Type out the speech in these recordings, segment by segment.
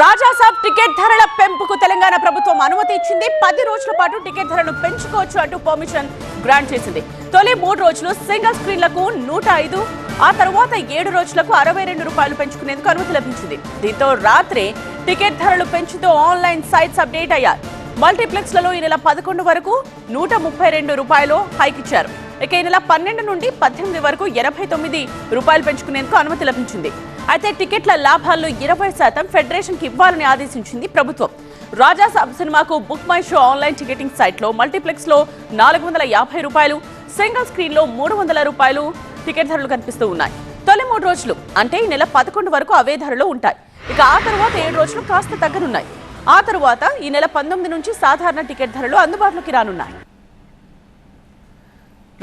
Raja Saab ticket ధరల పెంపుకు తెలంగాణ ప్రభుత్వం అనుమతి ఇచ్చింది. పది రోజుల పాటు టికెట్ ధరను పెంచుకోవచ్చు అంటూ పర్మిషన్ గ్రాంట్ చేసింది. తొలి మూడు రోజులు సింగిల్ స్క్రీన్లకు నూట ఐదు ఆ తర్వాత ఏడు రోజులకు అరవై రెండు రూపాయలు పెంచుకునేందుకు అనుమతి లభించింది. దీంతో రాత్రి టికెట్ ధరలు పెంచుతూ ఆన్లైన్ సైట్స్ అప్డేట్ అయ్యారు మల్టీప్లెక్స్లలో ఈ నెల పదకొండు వరకు నూట ముప్పై రెండు రూపాయలు హైక్ ఇచ్చారు. ఇక ఈ నెల పన్నెండు నుండి పద్దెనిమిది వరకు ఎనభై తొమ్మిది రూపాయలు పెంచుకునేందుకు అనుమతి లభించింది. అయితే టికెట్ల లాభాల్లో ఇరవై శాతం ఫెడరేషన్కి ఇవ్వాలని ఆదేశించింది ప్రభుత్వం. రాజా సినిమాకు book my show online ticketing సైట్లో మల్టీప్లెక్స్లో నాలుగు వందల యాభై రూపాయలు సింగిల్ స్క్రీన్లో మూడు వందల రూపాయలు టికెట్ ధరలు కనిపిస్తూ ఉన్నాయి. తొలి మూడు రోజులు అంటే ఈ నెల పదకొండు వరకు అవే ధరలు ఉంటాయి. ఇక ఆ తర్వాత ఏడు రోజులు కాస్త తగ్గనున్నాయి. ఆ తరువాత ఈ నెల పంతొమ్మిది నుంచి సాధారణ టికెట్ ధరలు అందుబాటులోకి రానున్నాయి.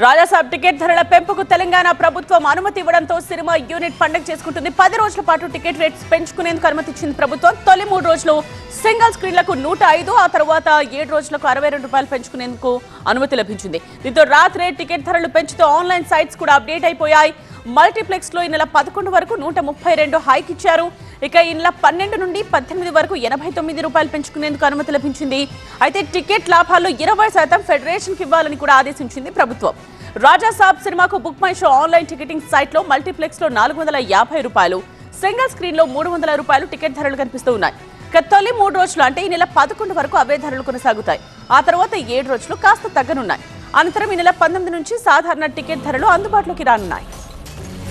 రాజాసాబ్ టికెట్ ధరల పెంపుకు తెలంగాణ ప్రభుత్వం అనుమతి ఇవ్వడంతో సినిమా యూనిట్ పండుగ చేసుకుంటుంది. పది రోజుల పాటు టికెట్ రేట్స్ పెంచుకునేందుకు అనుమతి ఇచ్చింది ప్రభుత్వం. తొలి మూడు రోజులు సింగిల్ స్క్రీన్లకు నూట ఐదు ఆ తర్వాత ఏడు రోజులకు అరవై రెండు రూపాయలు పెంచుకునేందుకు అనుమతి లభించింది. దీంతో రాత్రే టికెట్ ధరలు పెంచుతూ ఆన్లైన్ సైట్స్ కూడా అప్డేట్ అయిపోయాయి. మల్టీప్లెక్స్లో ఈ నెల పదకొండు వరకు నూట ముప్పై రెండు హైక్ ఇచ్చారు. ఇక ఈ నెల పన్నెండు నుండి పద్దెనిమిది వరకు ఎనభై తొమ్మిది రూపాయలు పెంచుకునేందుకు అనుమతి లభించింది. అయితే టికెట్ లాభాల్లో ఇరవై శాతం ఫెడరేషన్కి ఇవ్వాలని కూడా ఆదేశించింది ప్రభుత్వం. రాజా సాబ్ సినిమాకు book my show online ticketing సైట్లో మల్టీప్లెక్స్లో నాలుగు వందల యాభై రూపాయలు సింగిల్ స్క్రీన్లో మూడు వందల రూపాయలు టికెట్ ధరలు కనిపిస్తూ ఉన్నాయి. తొలి మూడు రోజులు అంటే ఈ నెల పదకొండు వరకు అవే ధరలు కొనసాగుతాయి. ఆ తర్వాత ఏడు రోజులు కాస్త తగ్గనున్నాయి. అనంతరం ఈ నెల పంతొమ్మిది నుంచి సాధారణ టికెట్ ధరలు అందుబాటులోకి రానున్నాయి.